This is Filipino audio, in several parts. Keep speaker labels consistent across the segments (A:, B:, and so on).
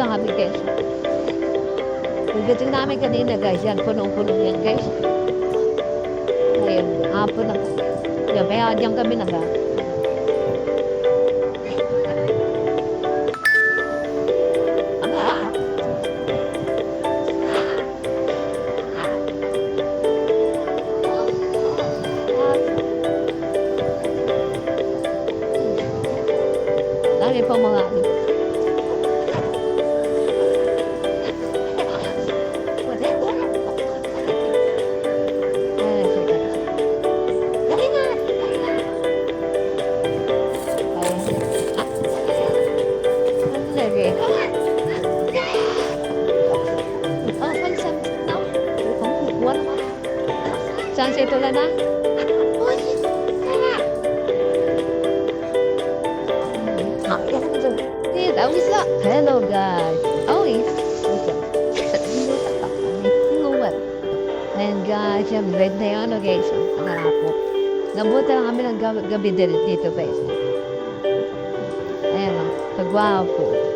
A: na kami guys. Pagdating namin kanina guys, yan, punong-puno yan guys. Ayun, hapon na. Yan, kaya diyan kami naga. Lagi pa mga ano. Saan siya ito na? Hey, that was that. Hello guys. Oh. Ayan guys, yung bed na yun, okay, so, narapo. Nabuta lang kami ng gabi, gabi dito guys. Ayan o, pagwapo.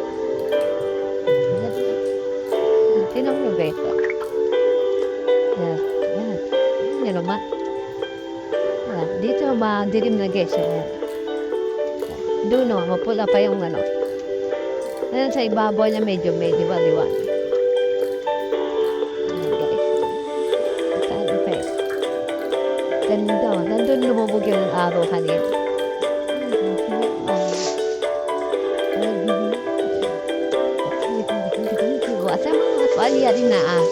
A: Tinan mo guys. oh. Yan, yan. Yan naman. Yan, dito ba, dilim na guys. Ayan. Doon o, mapula pa yung ano. Ayan sa ibabaw niya medyo. Saan effect? Ganda. Nandun lumubog yung araw kanina. ya di na ah.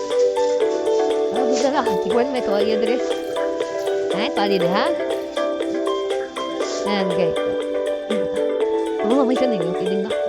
A: Oh, bisa lah. Tiguan na kawal ya dire. Hai, tali dah. Nah, okay. Oh, macam ni.